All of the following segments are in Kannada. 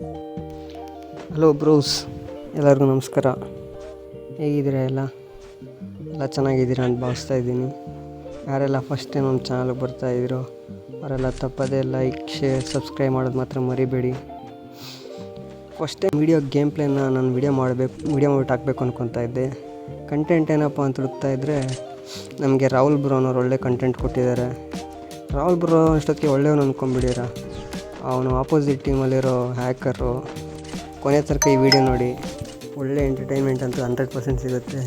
ಹಲೋ ಬ್ರೋಸ್ ಎಲ್ಲರಿಗೂ ನಮಸ್ಕಾರ. ಹೇಗಿದ್ದೀರಾ ಎಲ್ಲ? ಎಲ್ಲ ಚೆನ್ನಾಗಿದ್ದೀರಾ ಅಂತ ಭಾವಿಸ್ತಾ ಇದ್ದೀನಿ. ಯಾರೆಲ್ಲ ಫಸ್ಟ್ ಟೈಮ್ ನಮ್ಮ ಚಾನಲ್ಗೆ ಬರ್ತಾ ಇದ್ದೀರೋ, ಅವರೆಲ್ಲ ತಪ್ಪದೇ ಲೈಕ್ ಶೇರ್ ಸಬ್ಸ್ಕ್ರೈಬ್ ಮಾಡೋದು ಮಾತ್ರ ಮರಿಬೇಡಿ. ಫಸ್ಟ್ ಟೈಮ್ ವೀಡಿಯೋ ಗೇಮ್ ಪ್ಲೇನ ನಾನು ವೀಡಿಯೋ ಮಾಡಬೇಕು ವೀಡಿಯೋ ಮಾಡಿ ಹಾಕಬೇಕು ಅನ್ಕೊತಾ ಇದ್ದೆ. ಕಂಟೆಂಟ್ ಏನಪ್ಪ ಅಂತ ಹುಡುಕ್ತಾ ಇದ್ದರೆ ನಮಗೆ ರಾಹುಲ್ ಬ್ರೋ ಅನ್ನೋರು ಒಳ್ಳೆ ಕಂಟೆಂಟ್ ಕೊಟ್ಟಿದ್ದಾರೆ. ರಾಹುಲ್ ಬ್ರೋ ಅಷ್ಟೊತ್ತಿಗೆ ಒಳ್ಳೆಯವನು ಅಂದ್ಕೊಂಬಿಡಿರ ಅವನು ಆಪೋಸಿಟ್ ಟೀಮಲ್ಲಿರೋ ಹ್ಯಾಕರು ಕೊನೆ ತನಕ ಈ ವಿಡಿಯೋ ನೋಡಿ. ಒಳ್ಳೆ ಎಂಟರ್ಟೈನ್ಮೆಂಟ್ ಅಂತೂ ಹಂಡ್ರೆಡ್ ಪರ್ಸೆಂಟ್ ಸಿಗುತ್ತೆ.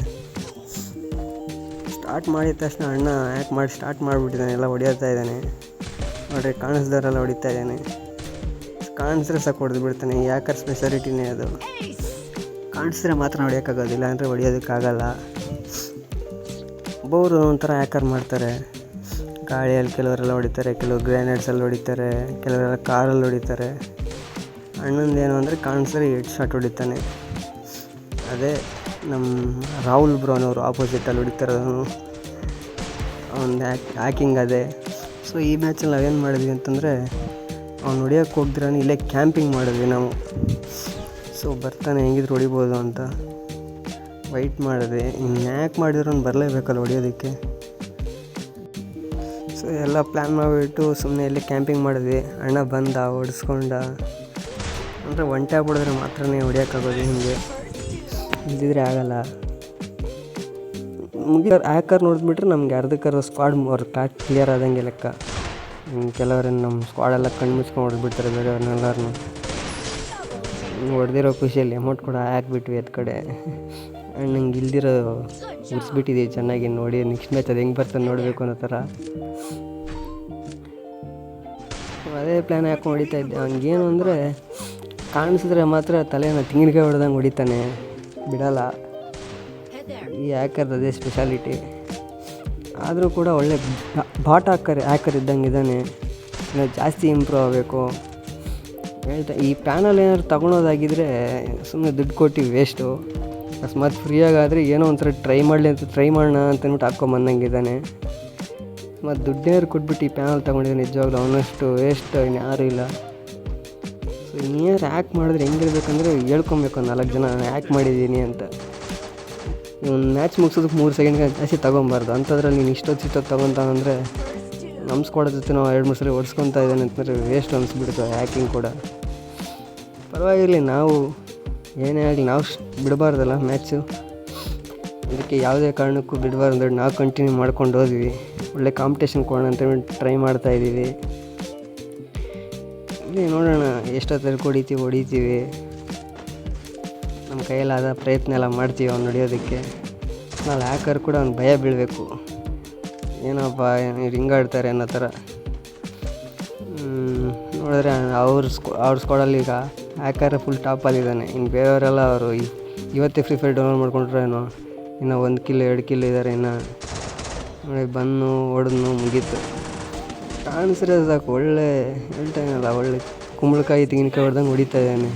ಸ್ಟಾರ್ಟ್ ಮಾಡಿದ ತಕ್ಷಣ ಅಣ್ಣ ಹ್ಯಾಕ್ ಮಾಡಿ ಸ್ಟಾರ್ಟ್ ಮಾಡಿಬಿಟ್ಟಿದ್ದಾನೆ ಎಲ್ಲ ಹೊಡಿಯೋತಾ ಇದ್ದಾನೆ. ನೋಡ್ರಿ ಕಾಣಿಸ್ದವರೆಲ್ಲ ಹೊಡಿತಾ ಇದ್ದಾನೆ. ಕಾಣಿಸಿದ್ರೆ ಸಹ ಹೊಡೆದು ಬಿಡ್ತಾನೆ ಯಾಕರ್ ಸ್ಪೆಷಾಲಿಟಿನೇ ಅದು. ಕಾಣಿಸಿದ್ರೆ ಮಾತ್ರ ಹೊಡಿಯೋಕ್ಕಾಗೋದಿಲ್ಲ, ಅಂದರೆ ಹೊಡಿಯೋದಕ್ಕಾಗಲ್ಲ. ಒಬ್ಬೊಬ್ರು ಒಂಥರ ಹ್ಯಾಕರ್ ಮಾಡ್ತಾರೆ. ಗಾಳಿಯಲ್ಲಿ ಕೆಲವರೆಲ್ಲ ಹೊಡಿತಾರೆ, ಕೆಲವು ಗ್ರ್ಯಾನೇಡ್ಸಲ್ಲಿ ಹೊಡಿತಾರೆ, ಕೆಲವರೆಲ್ಲ ಕಾರಲ್ಲಿ ಹೊಡಿತಾರೆ. ಅಣ್ಣಂದು ಏನು ಅಂದರೆ ಕಾಣಿಸಿದ್ರೆ ಹೆಡ್ ಶಾಟ್ ಹೊಡಿತಾನೆ. ಅದೇ ನಮ್ಮ ರಾಹುಲ್ ಬ್ರೋನವರು ಆಪೋಸಿಟಲ್ಲಿ ಹೊಡಿತಾರವನು ಅವ್ನು. ಹ್ಯಾಕ್ ಹ್ಯಾಕಿಂಗ್ ಅದೇ. ಸೊ ಈ ಮ್ಯಾಚಲ್ಲಿ ನಾವೇನು ಮಾಡಿದ್ವಿ ಅಂತಂದರೆ, ಅವ್ನು ಹೊಡಿಯೋಕ್ಕೆ ಹೋಗ್ದಿರಾನು ಇಲ್ಲೇ ಕ್ಯಾಂಪಿಂಗ್ ಮಾಡಿದ್ವಿ ನಾವು. ಸೊ ಬರ್ತಾನೆ, ಹೆಂಗಿದ್ರು ಹೊಡಿಬೋದು ಅಂತ. ವೈಟ್ ಮಾಡಿದೆ. ಇನ್ನು ಯಾಕೆ ಮಾಡಿದ್ರು ಅವ್ನು ಬರಲೇಬೇಕಲ್ಲ ಹೊಡಿಯೋದಕ್ಕೆ. ಸೊ ಎಲ್ಲ ಪ್ಲ್ಯಾನ್ ಮಾಡಿಬಿಟ್ಟು ಸುಮ್ಮನೆ ಇಲ್ಲಿ ಕ್ಯಾಂಪಿಂಗ್ ಮಾಡಿದ್ವಿ. ಅಣ್ಣ ಬಂದ ಹೊಡಿಸ್ಕೊಂಡ ಅಂದರೆ ಒಂಟೆ ಟ್ಯಾಪ್ ಮಾತ್ರ ಹೊಡಿಯೋಕ್ಕಾಗೋದು ಹಿಂಗೆ. ಇಲ್ದಿದ್ರೆ ಆಗಲ್ಲ. ಮುಗಿದ ಹ್ಯಾಕರ್ ನೋಡಿದ್ಬಿಟ್ರೆ ನಮ್ಗೆ ಅರ್ಧಕ್ಕರ ಸ್ಕ್ವಾಡ್ ಅವ್ರ ಕ್ಲಾಟ್ ಕ್ಲಿಯರ್ ಆದಂಗೆ ಲೆಕ್ಕ. ಕೆಲವರನ್ನು ನಮ್ಮ ಸ್ಕ್ವಾಡೆಲ್ಲ ಕಣ್ಣು ಮುಚ್ಕೊಂಡು ಹೊಡೆದ್ಬಿಡ್ತಾರೆ ಬೇರೆಯವ್ರನ್ನೆಲ್ಲರನ್ನು ಹೊಡೆದಿರೋ ಖುಷಿಯಲ್ಲಿ ಅಮೌಂಟ್ ಕೂಡ ಹಾಕ್ಬಿಟ್ವಿ ಅದ ಕಡೆ. ಆ್ಯಂಡ್ ನಂಗೆ ಇಲ್ದಿರೋ ಉರ್ಸ್ಬಿಟ್ಟಿದ್ದೀವಿ ಚೆನ್ನಾಗಿ ನೋಡಿ, ನೆಕ್ಸ್ಟ್ ಮ್ಯಾಚ್ ಅದು ಹೆಂಗೆ ಬರ್ತದೆ ನೋಡಬೇಕು ಅನ್ನೋ ಥರ. ಅದೇ ಪ್ಲ್ಯಾನ್ ಯಾಕೆ ಹೊಡಿತಾ ಇದ್ದೆ ಅವ್ನಿಗೇನು ಅಂದರೆ, ಕಾಣಿಸಿದ್ರೆ ಮಾತ್ರ ತಲೆನ ತೆಂಗಿನಕಾಯಿ ಹೊಡೆದಂಗೆ ಹೊಡಿತಾನೆ. ಬಿಡಲ್ಲ. ಈ ಹ್ಯಾಕರ್ ಅದೇ ಸ್ಪೆಷಾಲಿಟಿ ಆದರೂ ಕೂಡ ಒಳ್ಳೆ ಬಾಟ್ ಹಾಕರ್ ಹ್ಯಾಕರ್ ಇದ್ದಂಗೆ ಇದ್ದಾನೆ. ಇನ್ನು ಜಾಸ್ತಿ ಇಂಪ್ರೂವ್ ಆಗಬೇಕು. ಹೇಳ್ತಾ ಈ ಪ್ಯಾನಲ್ ಏನಾದ್ರು ತಗೊಳೋದಾಗಿದ್ದರೆ ಸುಮ್ಮನೆ ದುಡ್ಡು ಕೊಟ್ಟು ವೇಸ್ಟು ಅಕಸ್ಮಾತ್ ಫ್ರೀಯಾಗಾದರೆ ಏನೋ ಒಂಥರ ಟ್ರೈ ಮಾಡಲಿ ಅಂತ ಟ್ರೈ ಮಾಡೋಣ ಅಂತಂದ್ಬಿಟ್ಟು ಹಾಕ್ಕೊಂಬಂದಂಗಿದ್ದಾನೆ ಮತ್ತು ದುಡ್ಡೇನಾದ್ರು ಕೊಟ್ಬಿಟ್ಟು ಈ ಪ್ಯಾನಲ್ ತೊಗೊಂಡಿದ್ದೆ ನಿಜವಾಗ್ಲೂ ಅವನಷ್ಟು ವೇಸ್ಟ್ ಇನ್ಯಾರೂ ಇಲ್ಲ. ಸೊ ಇನ್ನೇನು ಹ್ಯಾಕ್ ಮಾಡಿದ್ರೆ ಹೆಂಗಿರ್ಬೇಕಂದ್ರೆ ಹೇಳ್ಕೊಬೇಕು ನಾಲ್ಕು ಜನ ಹ್ಯಾಕ್ ಮಾಡಿದ್ದೀನಿ ಅಂತ. ಒಂದು ಮ್ಯಾಚ್ ಮುಗಿಸೋದಕ್ಕೆ ಮೂರು ಸೆಕೆಂಡ್ಗೆ ಜಾಸ್ತಿ ತೊಗೊಬಾರ್ದು. ಅಂಥದ್ರಲ್ಲಿ ನೀನು ಇಷ್ಟೊತ್ತು ಇಷ್ಟೊತ್ತು ತೊಗೊತಾನಂದರೆ ನಮ್ಸ್ಕೊಡೋ ಜೊತೆ ನಾವು ಎರಡು ಮೂರು ಸರಿ ಹೊಡ್ಸ್ಕೊತಾ ಇದ್ದಾನೆ ಅಂತಂದರೆ ವೇಸ್ಟ್ ಅನಿಸ್ಬಿಡ್ತು ಆ್ಯಕಿಂಗ್ ಕೂಡ. ಪರವಾಗಿರಲಿ ನಾವು ಏನೇ ಆಗಲಿ, ನಾವು ಬಿಡಬಾರ್ದಲ್ಲ ಮ್ಯಾಚು ಇದಕ್ಕೆ ಯಾವುದೇ ಕಾರಣಕ್ಕೂ ಬಿಡಬಾರ್ದು ಅಂದ್ರೆ ನಾವು ಕಂಟಿನ್ಯೂ ಮಾಡ್ಕೊಂಡು ಹೋದ್ವಿ. ಒಳ್ಳೆ ಕಾಂಪಿಟೇಷನ್ ಕೊಡೋಣ ಅಂತ ಟ್ರೈ ಮಾಡ್ತಾ ಇದ್ದೀವಿ. ಇಲ್ಲಿ ನೋಡೋಣ ಎಷ್ಟೊತ್ತಲ್ಲಿ ಹೊಡಿತೀವಿ ಹೊಡಿತೀವಿ. ನಮ್ಮ ಕೈಯಲ್ಲಾದ ಪ್ರಯತ್ನ ಎಲ್ಲ ಮಾಡ್ತೀವಿ ಅವ್ನು ನಡೆಯೋದಕ್ಕೆ ನಾವು ಹ್ಯಾಕರ್ ಕೂಡ ಅವ್ನು ಭಯ ಬೀಳಬೇಕು. ಏನಪ್ಪ ರಿಂಗಾಡ್ತಾರೆ ಅನ್ನೋ ಥರ. ನೋಡಿದ್ರೆ ಅವ್ರ ಸ್ಕೋ ಅವ್ರ ಸ್ಕೋಡಲ್ಲಿ ಈಗ ಹ್ಯಾಕರ್ ಫುಲ್ ಟಾಪಲ್ಲಿದ್ದಾನೆ ಇನ್ನು ಬೇರೆಯವರೆಲ್ಲ ಅವರು ಇವತ್ತೇ ಫ್ರೀ ಫೈರ್ ಡೌನ್ಲೋಡ್ ಮಾಡ್ಕೊಂಡ್ರೇನೋ ಇನ್ನು ಒಂದು ಕಿಲೋ ಎರಡು ಕಿಲೋ ಇದ್ದಾರೆ ಇನ್ನು. ನೋಡಿ ಬನ್ನು ಹೊಡೆದ್ನು ಮುಗೀತು. ಕಾಣಿಸಿದ್ರೆ ಸಾಕು, ಒಳ್ಳೆ ಹೇಳ್ತಾನಲ್ಲ ಒಳ್ಳೆ ಕುಂಬಳಕಾಯಿ ತೆಂಗಿನಕಾಯಿ ಹೊಡೆದಂಗೆ ಹೊಡಿತಾ ಇದ್ದಾನೆ.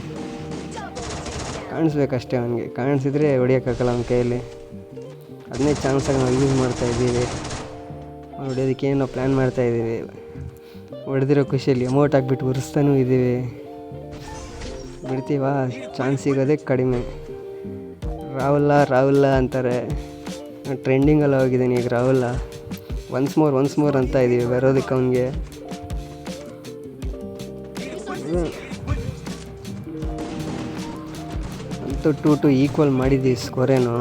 ಕಾಣಿಸ್ಬೇಕಷ್ಟೇ ಅವನಿಗೆ. ಕಾಣಿಸಿದ್ರೆ ಹೊಡಿಯೋಕ್ಕಾಗಲ್ಲ ಅವನ ಕೈಯಲ್ಲಿ. ಅದನ್ನೇ ಚಾನ್ಸಾಗಿ ನಾವು ಯೂಸ್ ಮಾಡ್ತಾ ಅವ್ನು ಹೊಡಿಯೋದಕ್ಕೆ ಏನೋ ಪ್ಲ್ಯಾನ್ ಮಾಡ್ತಾ ಇದ್ದೀವಿ. ಹೊಡೆದಿರೋ ಖುಷಿಯಲ್ಲಿ ಅಮೌಂಟ್ ಹಾಕ್ಬಿಟ್ಟು ಉರಿಸ್ತಾನೂ ಇದ್ದೀವಿ. ಬಿಡ್ತೀವಾ? ಚಾನ್ಸ್ ಸಿಗೋದೇ ಕಡಿಮೆ. ರಾಹುಲ್ಲ ರಾಹುಲ್ಲ ಅಂತಾರೆ. ಟ್ರೆಂಡಿಂಗಲ್ಲಿ ಹೋಗಿದ್ದೀನಿ ಈಗ ರಾಹುಲ್ಲ ಒನ್ಸ್ ಮೋರ್ ಒನ್ಸ್ ಮೋರ್ ಅಂತ ಇದ್ದೀವಿ ಬರೋದಕ್ಕೆ ಅವನಿಗೆ. ಅಂತೂ ಟು ಟು ಈಕ್ವಲ್ ಮಾಡಿದ್ದೀವಿ ಸ್ಕೋರೇನು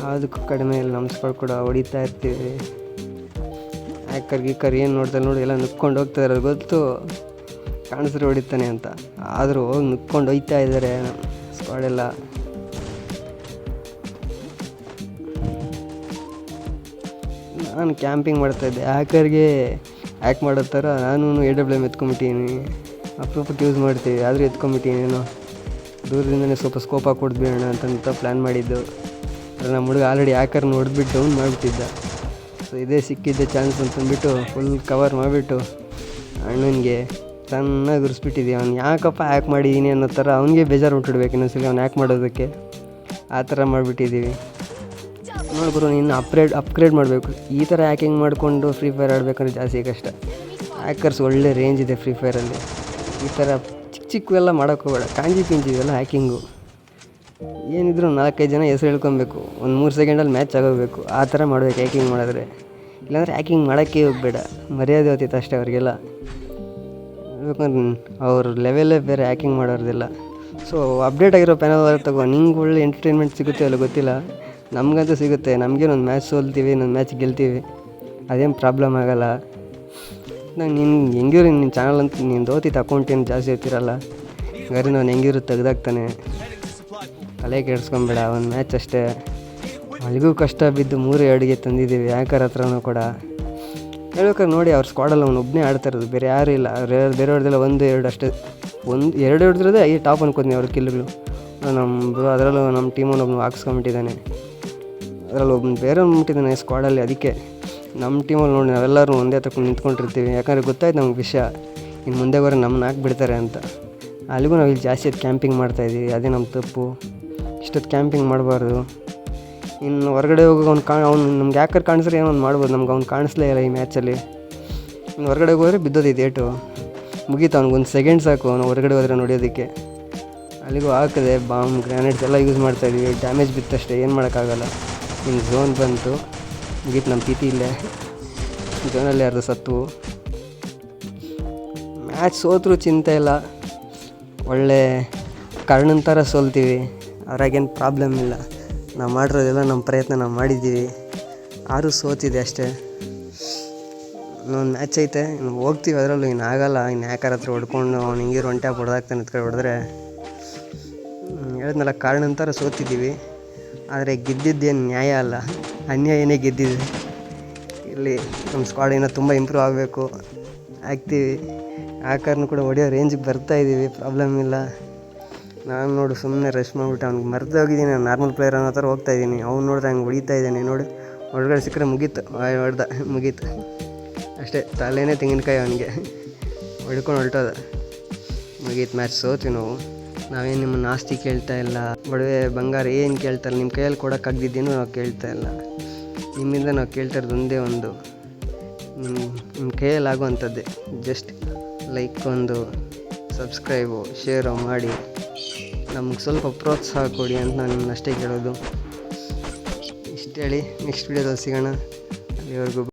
ಯಾವುದಕ್ಕೂ ಕಡಿಮೆ ಇಲ್ಲ ನಮ್ಮ ಸ್ಕೋರ್ ಕೂಡ ಹೊಡಿತಾ ಇರ್ತೀವಿ. ಹ್ಯಾಕರ್ ಗೀಕರ್ ಏನು ನೋಡ್ತಾರೆ ನೋಡಿ, ಎಲ್ಲ ನುಕ್ಕೊಂಡು ಹೋಗ್ತಾ ಇರೋದು ಗೊತ್ತು. ಕಾಣಿಸ್ರೆ ಹೊಡಿತಾನೆ ಅಂತ. ಆದರೂ ಹೋಗಿ ನುಕ್ಕೊಂಡು ಹೋಯ್ತಾ ಇದ್ದಾರೆ ಸ್ಕ್ವಾಡೆಲ್ಲ ನಾನು ಕ್ಯಾಂಪಿಂಗ್ ಮಾಡ್ತಾಯಿದ್ದೆ ಹ್ಯಾಕರ್ಗೆ ಹ್ಯಾಕ್ ಮಾಡೋ ಥರ ನಾನು ಎ ಡಬ್ಲ್ಯೂ ಎಂ ಅಪ್ರೂಪಕ್ಕೆ ಯೂಸ್ ಮಾಡ್ತೀವಿ, ಆದರೂ ಎತ್ಕೊಂಬಿಟ್ಟಿನಿ ಏನೋ. ದೂರದಿಂದನೇ ಸ್ವಲ್ಪ ಸ್ಕೋಪ್ ಹಾಕಿ ಕೊಡ್ಬಿಡೋಣ ಅಂತಂತ ಪ್ಲ್ಯಾನ್ ಮಾಡಿದ್ದು. ನಮ್ಮ ಹುಡುಗ ಆಲ್ರೆಡಿ ಹ್ಯಾಕರ್ ನೋಡಿಬಿಟ್ಟು ಡೌನ್ ಮಾಡಿಬಿಟ್ಟಿದ್ದ. ಸೊ ಇದೇ ಸಿಕ್ಕಿದ್ದೆ ಚಾನ್ಸ್ ಅಂತಂದ್ಬಿಟ್ಟು ಫುಲ್ ಕವರ್ ಮಾಡಿಬಿಟ್ಟು ಅಣ್ಣನಿಗೆ ಚೆನ್ನಾಗಿ ಉರಿಸ್ಬಿಟ್ಟಿದ್ದೀವಿ ಅವ್ನು ಯಾಕಪ್ಪ ಹ್ಯಾಕ್ ಮಾಡಿದ್ದೀನಿ ಅನ್ನೋ ಥರ ಅವನಿಗೆ ಬೇಜಾರು ಉಂಟಿಡ್ಬೇಕು ಇನ್ನೊಂದ್ಸಲಿ ಅವ್ನು ಹ್ಯಾಕ್ ಮಾಡೋದಕ್ಕೆ. ಆ ಥರ ಮಾಡಿಬಿಟ್ಟಿದ್ದೀವಿ. ನೋಡ್ಬರು ಇನ್ನು ಅಪ್ಗ್ರೇಡ್ ಅಪ್ಗ್ರೇಡ್ ಮಾಡಬೇಕು. ಈ ಥರ ಹ್ಯಾಕಿಂಗ್ ಮಾಡಿಕೊಂಡು ಫ್ರೀ ಫೈರ್ ಆಡಬೇಕಂದ್ರೆ ಜಾಸ್ತಿ ಕಷ್ಟ. ಹ್ಯಾಕರ್ಸ್ ಒಳ್ಳೆ ರೇಂಜ್ ಇದೆ ಫ್ರೀ ಫೈರಲ್ಲಿ ಈ ಥರ ಚಿಕ್ಕ ಚಿಕ್ಕವೆಲ್ಲ ಮಾಡೋಕ್ಕೆ ಹೋಗಬೇಡ. ಕಾಂಜಿ ಪಿಂಜಿ ಇವೆಲ್ಲ ಹ್ಯಾಕಿಂಗು ಏನಿದ್ರು ನಾಲ್ಕೈದು ಜನ ಹೆಸರು ಹೇಳ್ಕೊಬೇಕು. ಒಂದು ಮೂರು ಸೆಕೆಂಡಲ್ಲಿ ಮ್ಯಾಚ್ ಆಗೋಗಬೇಕು. ಆ ಥರ ಮಾಡಬೇಕು ಹ್ಯಾಕಿಂಗ್ ಮಾಡಿದ್ರೆ. ಇಲ್ಲಾಂದರೆ ಹ್ಯಾಕಿಂಗ್ ಮಾಡೋಕ್ಕೆ ಹೋಗಬೇಡ. ಮರ್ಯಾದೆ ಹೋತಿತ್ತು ಅಷ್ಟೇ ಅವರಿಗೆಲ್ಲ. ಅವ್ರ ಲೆವೆಲೇ ಬೇರೆ ಹ್ಯಾಕಿಂಗ್ ಮಾಡೋರ್ದಿಲ್ಲ. ಸೊ ಅಪ್ಡೇಟ್ ಆಗಿರೋ ಪ್ಯಾನಲ್ ತಗೋ. ನಿಂಗೆ ಒಳ್ಳೆ ಎಂಟರ್ಟೈನ್ಮೆಂಟ್ ಸಿಗುತ್ತೆ ಅಲ್ಲ ಗೊತ್ತಿಲ್ಲ. ನಮಗಂತೂ ಸಿಗುತ್ತೆ. ನಮಗೇನೊಂದು ಮ್ಯಾಚ್ ಸೋಲ್ತೀವಿ, ಇನ್ನೊಂದು ಮ್ಯಾಚ್ ಗೆಲ್ತೀವಿ. ಅದೇನು ಪ್ರಾಬ್ಲಮ್ ಆಗೋಲ್ಲ. ನಂಗೆ ನಿನ್ನ ಹೆಂಗಿರು ನಿನ್ನ ಚಾನಲ್ ಅಂತ ನೀನು ದೋತಿತ್ತು ಅಕೌಂಟ್ ಏನು ಜಾಸ್ತಿ ಇರ್ತಿರಲ್ಲ ಗರಿ ನಾನು ಹೆಂಗಿರು ತೆಗ್ದಾಕ್ತಾನೆ. ತಲೆ ಕೆಡಿಸ್ಕೊಂಬೇಡ, ಒಂದು ಮ್ಯಾಚ್ ಅಷ್ಟೇ. ಅಲ್ಲಿಗೂ ಕಷ್ಟ ಬಿದ್ದು ಮೂರು ಎರಡಿಗೆ ತಂದಿದ್ದೀವಿ, ಯಾಕರ ಹತ್ರನೂ ಕೂಡ. ಹೇಳ್ಬೇಕಾದ್ರೆ ನೋಡಿ, ಅವ್ರ ಸ್ಕ್ವಾಡಲ್ಲಿ ಅವ್ನು ಒಬ್ಬನೇ ಆಡ್ತಾ ಇರೋದು, ಬೇರೆ ಯಾರೂ ಇಲ್ಲ. ಅವ್ರು ಹೊಡೆದಿಲ್ಲ ಒಂದು ಎರಡು ಅಷ್ಟೇ. ಒಂದು, ಎರಡು ಹೊಡೆದಿರೋದೇ ಐದು ಟಾಪ್ ಅನ್ಕೋತೀನಿ ಅವ್ರ ಕಿಲ್ಗಳು. ನಮ್ಮ ಅದರಲ್ಲೂ ನಮ್ಮ ಟೀಮಲ್ಲಿ ಒಬ್ಬನು ಹಾಕ್ಸ್ಕೊಂಬಿಟ್ಟಿದ್ದಾನೆ. ಅದರಲ್ಲಿ ಒಬ್ಬನು ಬೇರೆ ಮುಟ್ಟಿದ್ದಾನೆ ಸ್ಕ್ವಾಡಲ್ಲಿ ಅದಕ್ಕೆ. ನಮ್ಮ ಟೀಮಲ್ಲಿ ನೋಡಿ, ನಾವೆಲ್ಲರೂ ಒಂದೇ ತಕೊಂಡು ನಿಂತ್ಕೊಂಡಿರ್ತೀವಿ. ಯಾಕಂದರೆ ಗೊತ್ತಾಯ್ತು ನಮ್ಗೆ ವಿಷಯ. ಇನ್ನು ಮುಂದೆ ಬರೋ ನಮ್ಮನ್ನ ಹಾಕ್ಬಿಡ್ತಾರೆ ಅಂತ. ಅಲ್ಲಿಗೂ ನಾವು ಇಲ್ಲಿ ಜಾಸ್ತಿ ಕ್ಯಾಂಪಿಂಗ್ ಮಾಡ್ತಾಯಿದ್ದೀವಿ ಅದೇ ನಮ್ಮ ತಪ್ಪು. ಇಷ್ಟೊತ್ತು ಕ್ಯಾಂಪಿಂಗ್ ಮಾಡಬಾರ್ದು. ಇನ್ನು ಹೊರಗಡೆ ಹೋಗಿ ಅವ್ನು ಕಾ, ಅವ್ನು ನಮ್ಗೆ ಯಾಕರ್ ಕಾಣಿಸ್ರೆ ಏನೋ ಒಂದು ಮಾಡ್ಬೋದು, ನಮ್ಗೆ ಅವ್ನು ಕಾಣಿಸ್ಲೇ ಇಲ್ಲ ಈ ಮ್ಯಾಚಲ್ಲಿ ಇನ್ನು ಹೊರಗಡೆ ಹೋದ್ರೆ ಬಿದ್ದೋದಿದೆ ಏಟು ಮುಗೀತು ಅವ್ನಿಗೆ ಒಂದು ಸೆಕೆಂಡ್ ಸಾಕು ಅವ್ನು ಹೊರಗಡೆ ಹೋದ್ರೆ ನೋಡೋದಕ್ಕೆ ಅಲ್ಲಿಗೂ ಹಾಕಿದೆ ಬಾಂಬ್ ಗ್ರ್ಯಾನೇಡ್ಸ್ ಎಲ್ಲ ಯೂಸ್ ಮಾಡ್ತಾಯಿದ್ವಿ ಡ್ಯಾಮೇಜ್ ಬಿತ್ತಷ್ಟೇ, ಏನು ಮಾಡೋಕ್ಕಾಗಲ್ಲ. ಇನ್ನು ಝೋನ್ ಬಂತು. ಮುಗೀತು ನಮ್ಮ ಪ್ರೀತಿ ಇಲ್ಲೇ. ಝೋನಲ್ಲಿ ಯಾರ್ದು ಸತ್ತು. ಮ್ಯಾಚ್ ಸೋತ್ರೂ ಚಿಂತೆ ಇಲ್ಲ. ಒಳ್ಳೆ ಕರ್ಣನ ಥರ ಸೋಲ್ತೀವಿ. ಅದ್ರಾಗೇನು ಪ್ರಾಬ್ಲಮ್ ಇಲ್ಲ. ನಾವು ಮಾಡಿರೋದೆಲ್ಲ ನಮ್ಮ ಪ್ರಯತ್ನ ನಾವು ಮಾಡಿದ್ದೀವಿ. ಆರು ಸೋತಿದೆ ಅಷ್ಟೇ. ಇನ್ನೊಂದು ಮ್ಯಾಚ್ ಐತೆ. ಇನ್ನು ಹೋಗ್ತೀವಿ ಅದರಲ್ಲೂ, ಇನ್ನು ಆಗಲ್ಲ. ಇನ್ನು ಯಾಕಾರ ಹತ್ರ ಹೊಡ್ಕೊಂಡು ಅವ್ನು ಹಿಂಗೆ ಒಂಟೆ ಹೊಡೆದಾಗ್ತಾನೆ ಹೊಡೆದಾಕ್ತಾನೆ ಕಡೆ ಹೊಡೆದ್ರೆ ಹೇಳಿದ್ನಲ್ಲ, ಕಾರಣ ಅಂತಾರೆ ಸೋತಿದ್ದೀವಿ. ಆದರೆ ಗೆದ್ದಿದ್ದೇನು ನ್ಯಾಯ ಅಲ್ಲ. ಅನ್ಯಾಯನೇ ಗೆದ್ದಿದೆ ಇಲ್ಲಿ ನಮ್ಮ ಸ್ಕ್ವಾಡ್ ಇನ್ನೂ ತುಂಬ ಇಂಪ್ರೂವ್ ಆಗಬೇಕು. ಆಗ್ತೀವಿ. ಆ ಕಾರಣ ಕೂಡ ಹೊಡೆಯೋ ರೇಂಜಿಗೆ ಬರ್ತಾ ಇದ್ದೀವಿ ಪ್ರಾಬ್ಲಮ್ ಇಲ್ಲ. ನಾನು ನೋಡು ಸುಮ್ಮನೆ ರಶ್ ಮಾಡಿಬಿಟ್ಟು ಅವ್ನಿಗೆ ಮರ್ತು ಹೋಗಿದ್ದೀನಿ, ನಾನು ನಾರ್ಮಲ್ ಪ್ಲೇಯರ್ ಅನ್ನೋ ಥರ ಹೋಗ್ತಾ ಇದ್ದೀನಿ ಅವ್ನು ನೋಡಿದ್ರೆ ಹಂಗೆ ಹೊಡಿತಾ ಇದ್ದಾನೆ ನೋಡಿ. ಒಳಗಡೆ ಸಿಕ್ಕರೆ ಮುಗೀತು ಹೊಡೆದ, ಮುಗೀತು. ಅಷ್ಟೇ, ತಲೆನೇ ತೆಂಗಿನಕಾಯಿ ಅವನಿಗೆ. ಹೊಡ್ಕೊಂಡು ಹೊರಟೋದ ಮುಗೀತು ಮ್ಯಾಚ್ ಸೋತೀವಿ ನಾವು. ನಾವೇನು ನಿಮ್ಮನ್ನು ಆಸ್ತಿ ಕೇಳ್ತಾ ಇಲ್ಲ ಒಡವೆ ಬಂಗಾರ ಏನು ಕೇಳ್ತಾ ನಿಮ್ಮ ಕೈಯಲ್ಲಿ ಕೊಡೋಕ್ಕಾಗ್ದಿದ್ದೇನೂ ನಾವು ಕೇಳ್ತಾ ಇಲ್ಲ. ನಿಮ್ಮಿಂದ ನಾವು ಕೇಳ್ತಾ ಇರೋದು ಒಂದೇ ಒಂದು. ನಿಮ್ಮ ನಿಮ್ಮ ಕೈಯಲ್ಲಿ ಆಗುವಂಥದ್ದೇ ಜಸ್ಟ್ ಲೈಕ್ ಒಂದು ಸಬ್ಸ್ಕ್ರೈಬು ಶೇರು ಮಾಡಿ. ನಮ್ಗೆ ಸ್ವಲ್ಪ ಪ್ರೋತ್ಸಾಹ ಕೊಡಿ ಅಂತ ನಾನು ನಿಮ್ಮನ್ನ ಕೇಳೋದು. ಇಷ್ಟು ಹೇಳಿ ನೆಕ್ಸ್ಟ್ ವೀಡಿಯೋದಲ್ಲಿ ಸಿಗೋಣ. ಅಲ್ಲಿವರೆಗೂ